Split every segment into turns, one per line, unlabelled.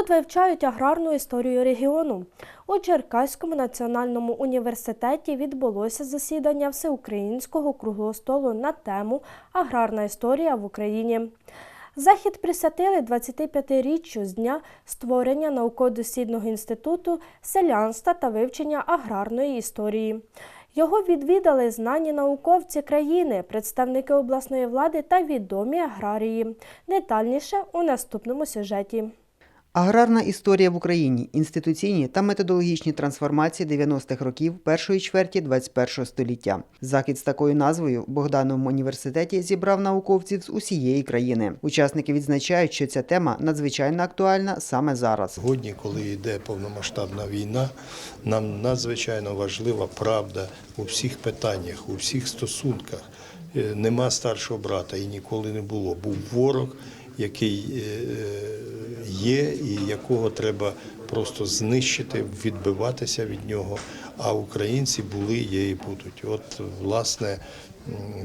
Тут вивчають аграрну історію регіону. У Черкаському національному університеті відбулося засідання всеукраїнського круглого столу на тему Аграрна історія в Україні. Захід присвятили 25-річчю з дня створення науково-дослідного інституту селянства та вивчення аграрної історії. Його відвідали знані науковці країни, представники обласної влади та відомі аграрії. Детальніше у наступному сюжеті.
Аграрна історія в Україні. Інституційні та методологічні трансформації 90-х років першої чверті 21-го століття. Захід з такою назвою в Богдановому університеті зібрав науковців з усієї країни. Учасники відзначають, що ця тема надзвичайно актуальна саме зараз.
Сьогодні, коли йде повномасштабна війна, нам надзвичайно важлива правда у всіх питаннях, у всіх стосунках. Е, Нема старшого брата і ніколи не було. Був ворог, який е, є, і якого треба просто знищити, відбиватися від нього. А українці були, є і будуть. От, власне,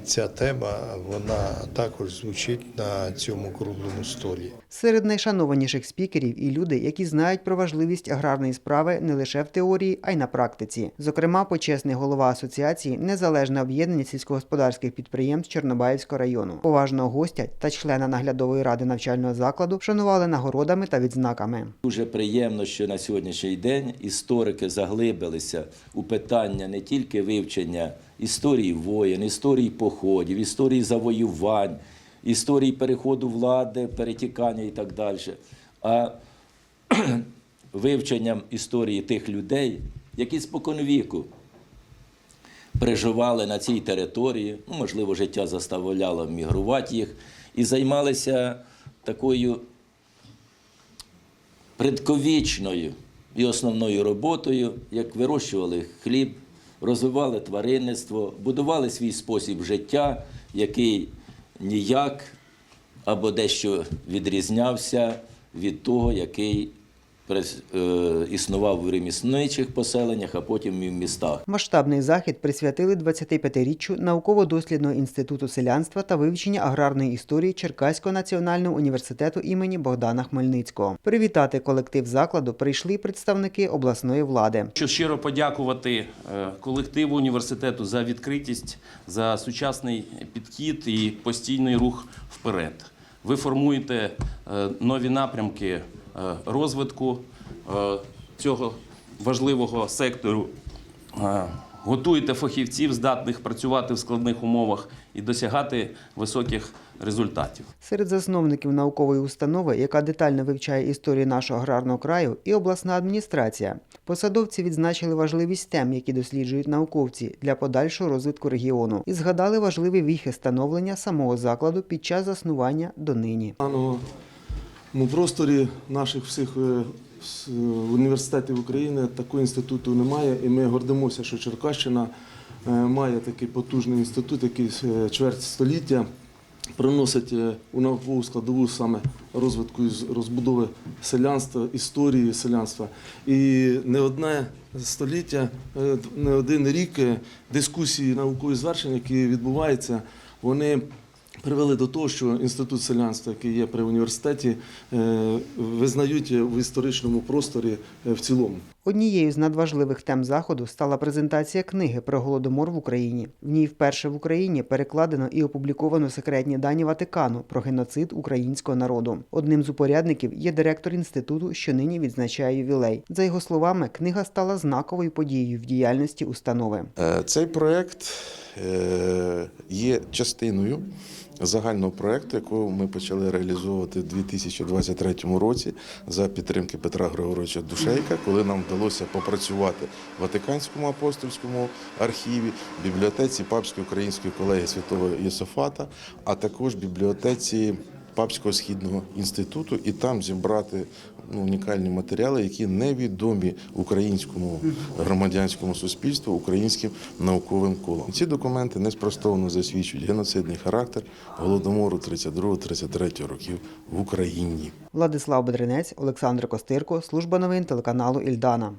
ця тема вона також звучить на цьому круглому столі.
Серед найшанованіших спікерів і люди, які знають про важливість аграрної справи не лише в теорії, а й на практиці. Зокрема, почесний голова асоціації Незалежне об'єднання сільськогосподарських підприємств Чорнобаївського району. Поважного гостя та члена наглядової ради навчального закладу вшанували нагородами та відзнаками.
Дуже приємно, що на сьогоднішній день історики заглибилися у питання не тільки вивчення історії воєн, історії походів, історії завоювань, історії переходу влади, перетікання і так далі, а вивченням історії тих людей, які споконвіку проживали на цій території, ну, можливо, життя заставляло мігрувати їх, і займалися такою предковічною і основною роботою, як вирощували хліб, розвивали тваринництво, будували свій спосіб життя, який ніяк або дещо відрізнявся від того, який існував в ремісничих поселеннях, а потім і в містах.
Масштабний захід присвятили 25-річчю науково-дослідного інституту селянства та вивчення аграрної історії Черкаського національного університету імені Богдана Хмельницького. Привітати колектив закладу прийшли представники обласної влади.
Хочу щиро подякувати е, колективу університету за відкритість, за сучасний підхід і постійний рух вперед. Ви формуєте е, нові напрямки е, розвитку е, цього важливого сектору, е, готуєте фахівців, здатних працювати в складних умовах і досягати високих результатів.
Серед засновників наукової установи, яка детально вивчає історію нашого аграрного краю, і обласна адміністрація. Посадовці відзначили важливість тем, які досліджують науковці для подальшого розвитку регіону, і згадали важливі віхи становлення самого закладу під час заснування донині.
Ну, просторі наших всіх е, університетів України такого інституту немає, і ми гордимося, що Черкащина е, має такий потужний інститут, який е, чверть століття приносить е, у наукову складову саме розвитку і розбудови селянства, історії селянства. І не одне століття, е, не один рік е, дискусії наукові звершення, які відбуваються, вони привели до того, що інститут селянства, який є при університеті, е, визнають в історичному просторі е, в цілому.
Однією з надважливих тем заходу стала презентація книги про голодомор в Україні. В ній вперше в Україні перекладено і опубліковано секретні дані Ватикану про геноцид українського народу. Одним з упорядників є директор інституту, що нині відзначає ювілей. За його словами, книга стала знаковою подією в діяльності установи.
Е, Цей проєкт е, є частиною загального проекту, якого ми почали реалізовувати у 2023 році за підтримки Петра Григоровича Душейка, коли нам вдалося попрацювати в Ватиканському апостольському архіві, бібліотеці Папської української колегії святого Єсофата, а також бібліотеці Папського східного інституту і там зібрати ну, унікальні матеріали, які невідомі українському громадянському суспільству, українським науковим колам. Ці документи неспростовно засвідчують геноцидний характер голодомору 32-33 років в Україні.
Владислав Бедренець, Олександр Костирко, служба новин телеканалу Ільдана.